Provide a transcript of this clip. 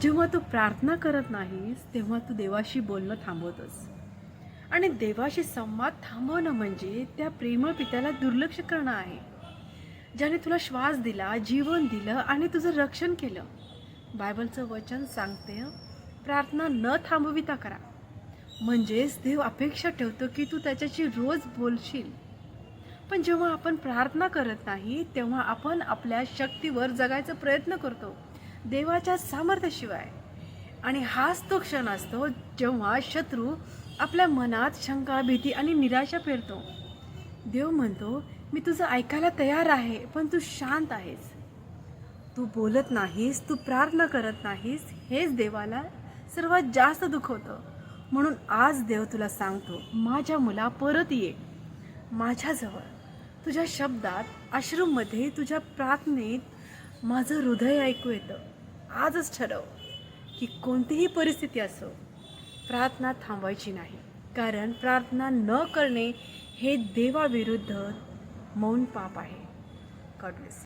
जेव्हा तू प्रार्थना करत नाहीस तेव्हा तू देवाशी बोलणं थांबवतस. आणि देवाशी संवाद थांबवणं म्हणजे त्या प्रेमळ पित्याला दुर्लक्ष करणं आहे. ज्याने तुला श्वास दिला जीवन दिलं आणि तुझं रक्षण केलं. बायबलचं वचन सांगते प्रार्थना न थांबविता करा. म्हणजेच देव अपेक्षा ठेवतो की तू त्याच्याशी रोज बोलशील. पण जेव्हा आपण प्रार्थना करत नाही तेव्हा आपण आपल्या शक्तीवर जगायचा प्रयत्न करतो. देवाच्या सामर्थ्याशिवाय. आणि हाच तो क्षण असतो जेव्हा शत्रू आपल्या मनात शंका भीती आणि निराशा पेरतो. देव म्हणतो मी तुझं ऐकायला तयार आहे पण तू शांत आहेस. तू बोलत नाहीस तू प्रार्थना करत नाहीस. हेच देवाला सर्वात जास्त दुखवतं म्हणून आज देव तुला सांगतो माझ्या मुला परत ये. माझ्याजवळ. तुझ्या शब्दात आश्रममध्ये तुझ्या प्रार्थनेत माझं हृदय ऐकू येतं. आजच ठरव की कोणतीही परिस्थिती असो प्रार्थना थांबवायची नाही. कारण प्रार्थना न करणे हे देवाविरुद्ध मौन पाप आहे. God bless